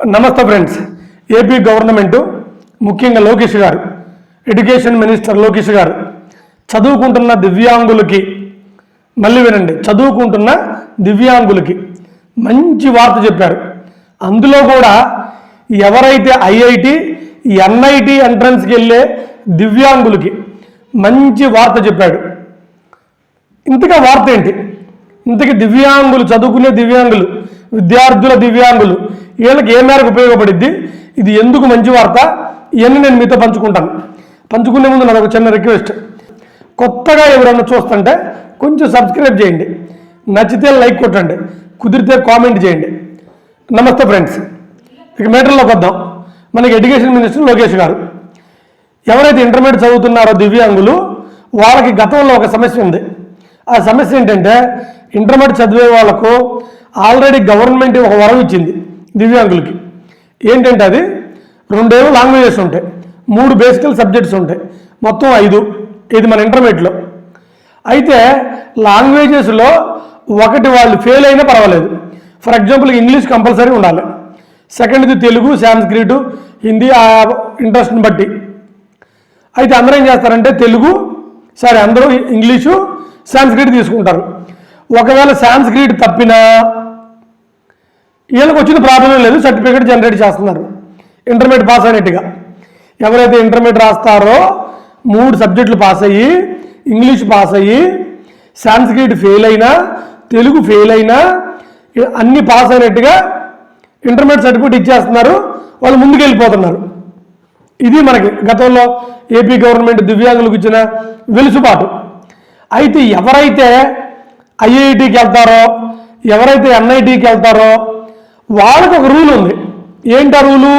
నమస్తే friends. AP government ముఖ్యంగా లోకేష్ గారు ఎడ్యుకేషన్ మినిస్టర్ లోకేష్ గారు చదువుకుంటున్న దివ్యాంగులకి మళ్ళీ వినండి చదువుకుంటున్న దివ్యాంగులకి మంచి వార్త చెప్పారు. అందులో కూడా ఎవరైతే ఐఐటి ఎన్ఐటి ఎంట్రన్స్కి వెళ్ళే దివ్యాంగులకి మంచి వార్త చెప్పాడు. ఇంతగా వార్త ఏంటి? ఇంతకి దివ్యాంగులు చదువుకునే దివ్యాంగులు విద్యార్థుల దివ్యాంగులు వీళ్ళకి ఏ మేరకు ఉపయోగపడిద్ది? ఇది ఎందుకు మంచి వార్త? ఇవన్నీ నేను మీతో పంచుకుంటాను. పంచుకునే ముందు నాకు ఒక చిన్న రిక్వెస్ట్. కొత్తగా ఎవరన్నా చూస్తుంటే కొంచెం సబ్స్క్రైబ్ చేయండి. నచ్చితే లైక్ కొట్టండి. కుదిరితే కామెంట్ చేయండి. నమస్తే ఫ్రెండ్స్. ఇక మీటర్లోకి వద్దాం. మనకి ఎడ్యుకేషన్ మినిస్టర్ లోకేష్ గారు. ఎవరైతే ఇంటర్మీడియట్ చదువుతున్నారో దివ్యాంగులు వాళ్ళకి గతంలో ఒక సమస్య ఉంది. ఆ సమస్య ఏంటంటే ఇంటర్మీడియట్ చదివే వాళ్ళకు ఆల్రెడీ గవర్నమెంట్ ఒక వరం ఇచ్చింది. దివ్యాంగులకి. ఏంటంటే అది? రెండేమో లాంగ్వేజెస్ ఉంటాయి. మూడు బేసికల్ సబ్జెక్ట్స్ ఉంటాయి. మొత్తం ఐదు. ఇది మన ఇంటర్మీడియట్లో. అయితే లాంగ్వేజెస్లో ఒకటి వాళ్ళు ఫెయిల్ అయినా పర్వాలేదు. ఫర్ ఎగ్జాంపుల్ ఇంగ్లీష్ కంపల్సరీ ఉండాలి. సెకండ్ది తెలుగు సాంస్క్రిట్ హిందీ ఆ ఇంట్రెస్ట్ని బట్టి. అయితే అందరూ ఏం చేస్తారంటే తెలుగు సరే అందరూ ఇంగ్లీషు సాంస్క్రిట్ తీసుకుంటారు. ఒకవేళ సాంస్క్రిట్ తప్పినా వీళ్ళకి వచ్చిన ప్రాబ్లం లేదు సర్టిఫికేట్ జనరేట్ చేస్తున్నారు. ఇంటర్మీడియట్ పాస్ అయినట్టుగా. ఎవరైతే ఇంటర్మీడియట్ రాస్తారో మూడు సబ్జెక్టులు పాస్ అయ్యి ఇంగ్లీష్ పాస్ అయ్యి సాంస్క్రిట్ ఫెయిల్ అయినా తెలుగు ఫెయిల్ అయినా అన్ని పాస్ అయినట్టుగా ఇంటర్మీడియట్ సర్టిఫికేట్ ఇచ్చేస్తున్నారు వాళ్ళు ముందుకు వెళ్ళిపోతున్నారు ఇది మనకి గతంలో ఏపీ గవర్నమెంట్ దివ్యాంగులకు ఇచ్చిన వెలుసుబాటు. అయితే ఎవరైతే ఐఐటికి వెళ్తారో ఎవరైతే ఎన్ఐటికి వెళ్తారో వాళ్ళకు ఒక రూల్ ఉంది. ఏంటి ఆ రూలు?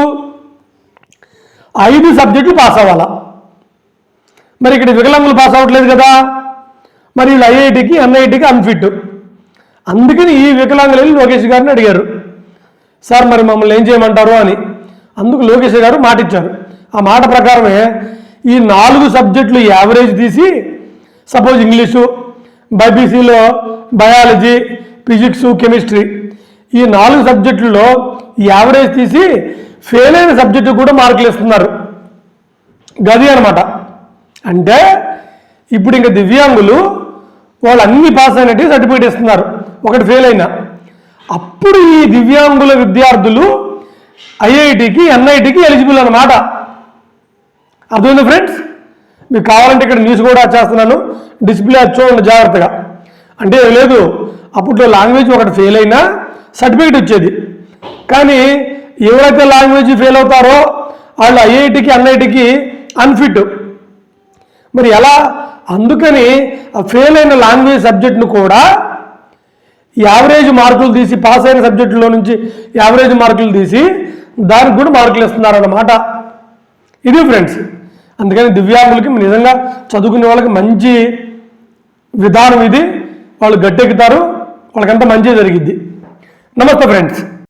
ఐదు సబ్జెక్టులు పాస్ అవ్వాలా? మరి ఇక్కడ వికలాంగులు పాస్ అవ్వట్లేదు కదా? మరి వీళ్ళు ఐఐటికి ఎన్ఐటికి అన్ఫిట్ అందుకని ఈ వికలాంగులు వెళ్ళి లోకేష్ గారిని అడిగారు. సార్ మరి మమ్మల్ని ఏం చేయమంటారు? అని. అందుకు లోకేష్ గారు మాట ఇచ్చారు ఆ మాట ప్రకారమే ఈ నాలుగు సబ్జెక్టులు యావరేజ్ తీసి సపోజ్ ఇంగ్లీషు బైబీసీలో బయాలజీ ఫిజిక్స్ కెమిస్ట్రీ ఈ నాలుగు సబ్జెక్టుల్లో యావరేజ్ తీసి ఫెయిల్ అయిన సబ్జెక్టు కూడా మార్కులు ఇస్తున్నారు. గది అనమాట అంటే ఇప్పుడు ఇంకా దివ్యాంగులు వాళ్ళు అన్ని పాస్ అయినట్టు సర్టిఫికేట్ ఇస్తున్నారు. ఒకటి ఫెయిల్ అయినా. అప్పుడు ఈ దివ్యాంగుల విద్యార్థులు ఐఐటికి ఎన్ఐటికి ఎలిజిబుల్ అన్నమాట. అర్థమైంది ఫ్రెండ్స్ మీకు కావాలంటే ఇక్కడ న్యూస్ కూడా చేస్తున్నాను. డిస్ప్లే అది చూడండి జాగ్రత్తగా. అంటే ఏం లేదు. అప్పట్లో లాంగ్వేజ్ ఒకటి ఫెయిల్ అయినా సర్టిఫికేట్ వచ్చేది కానీ ఎవరైతే లాంగ్వేజ్ ఫెయిల్ అవుతారో వాళ్ళు ఐఐటికి ఎన్ఐటికి అన్ఫిట్. మరి ఎలా? అందుకని ఆ ఫెయిల్ అయిన లాంగ్వేజ్ సబ్జెక్ట్ను కూడా యావరేజ్ మార్కులు తీసి పాస్ అయిన సబ్జెక్టులో నుంచి యావరేజ్ మార్కులు తీసి దానికి కూడా మార్కులు ఇస్తున్నారన్నమాట. ఇది ఫ్రెండ్స్. అందుకని దివ్యాంగులకి నిజంగా చదువుకునే వాళ్ళకి మంచి విధానం ఇది. వాళ్ళు గట్టెక్కుతారు. వాళ్ళకంతా మంచి జరిగిద్ది. నమస్తే ఫ్రెండ్స్